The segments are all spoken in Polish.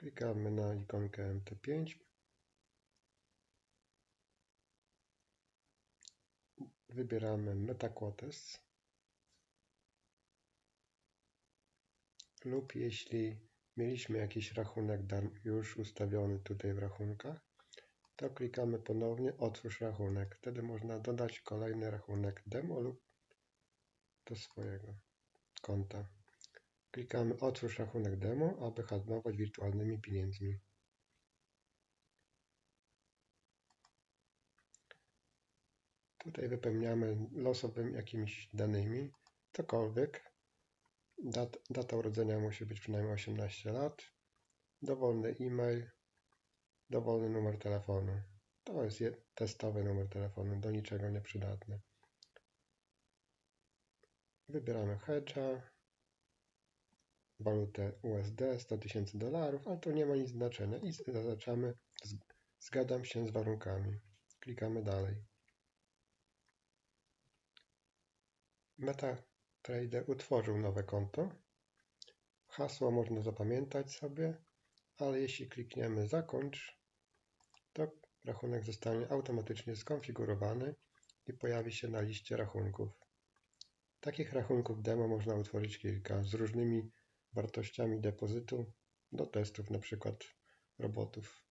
Klikamy na ikonkę MT5. Wybieramy MetaQuotes. Lub jeśli mieliśmy jakiś rachunek już ustawiony tutaj w rachunkach, to klikamy ponownie Otwórz rachunek. Wtedy można dodać kolejny rachunek demo lub do swojego konta. Klikamy Otwórz rachunek demo, aby handlować wirtualnymi pieniędzmi. Tutaj wypełniamy losowymi jakimiś danymi, cokolwiek. Dat, data urodzenia musi być przynajmniej 18 lat. Dowolny e-mail, dowolny numer telefonu. To jest testowy numer telefonu, do niczego nieprzydatny. Wybieramy hedge'a, walutę USD 100 tysięcy dolarów, ale to nie ma nic znaczenia i zaznaczamy zgadzam się z warunkami. Klikamy dalej. MetaTrader utworzył nowe konto. Hasło można zapamiętać sobie, ale jeśli klikniemy zakończ, to rachunek zostanie automatycznie skonfigurowany i pojawi się na liście rachunków. Takich rachunków demo można utworzyć kilka z różnymi wartościami depozytu do testów, przykład robotów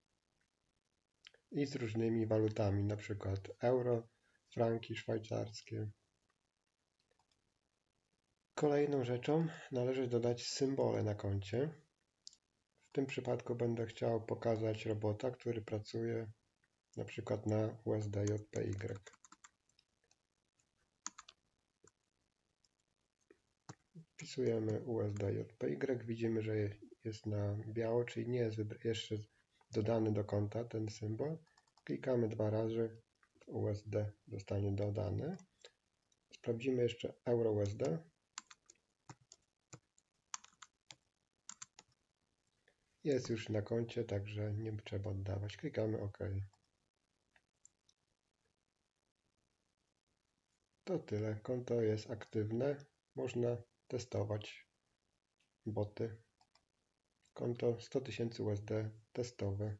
i z różnymi walutami, przykład euro, franki szwajcarskie. Kolejną rzeczą należy dodać symbole na koncie. W tym przypadku będę chciał pokazać robota, który pracuje przykład na USDJPY. Wpisujemy USDJPY, widzimy, że jest na biało, czyli nie jest jeszcze dodany do konta ten symbol. Klikamy dwa razy, USD zostanie dodany. Sprawdzimy jeszcze EURUSD. Jest już na koncie, także nie trzeba oddawać. Klikamy OK. To tyle. Konto jest aktywne. Można testować boty. Konto 100 000 USD testowe.